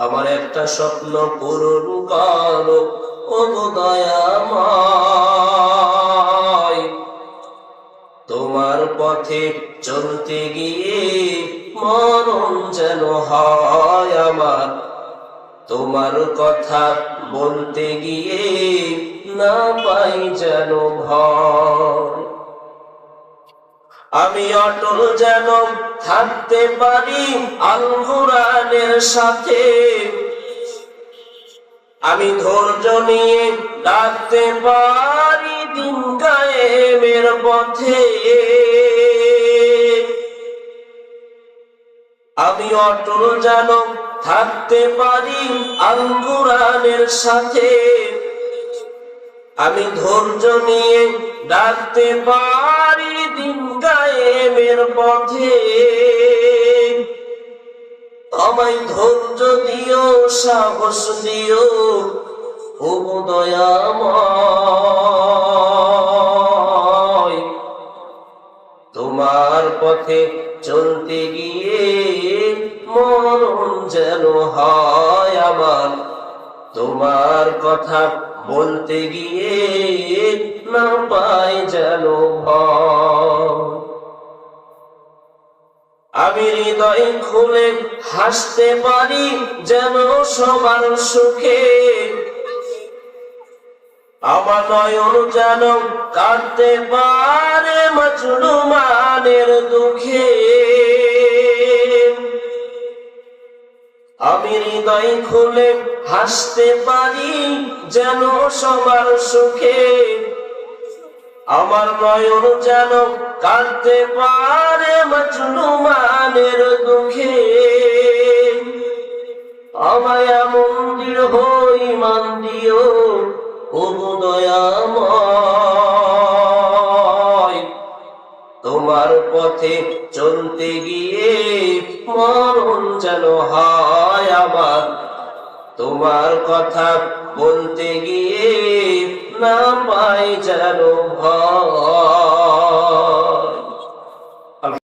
আমার একটা স্বপ্ন পূরণ করো ও দয়াময়। তোমার পথে চলতে গিয়ে মরণ যেন হয় আমার। তোমার কথা বলতে গিয়ে না পাই যেন ভয়। আমি অটল যেন থাকতে পারি আল কোরআনের সাথে। আমি ধৈর্য নিয়ে ডাকতে পারি দিন গায়েবের পথে। আমি অটল যেন থাকতে পারি আল কোরআনের সাথে। আমি ধৈর্য নিয়ে ডাকতে পারি দিন গায়েবের পথে। আমায় ধৈর্য দিও, সাহস দিও ও দয়াময়। তোমার পথে চলতে গিয়ে মরণ যেন হয় আমার। তোমার কথা বলতে গিয়ে না পাই যেন আমি হৃদয় খুলে হাসতে পারি যেন সবার সুখে। আমার নয়ন যেন কাঁদতে পারে মজলুমানের দুঃখে। আমি হৃদয় খুলে হাসতে পারি যেন সবার সুখে। আমার নয়ন যেন কাঁদতে পারে মজলুমানের দুঃখে। আমায় মন্দির হই মান দিও ও দয়াময়। তোমার পথে চলতে গিয়ে মরণ যেন হয়। তোমার কথা বলতে গিয়ে না পাই যেন ভয়।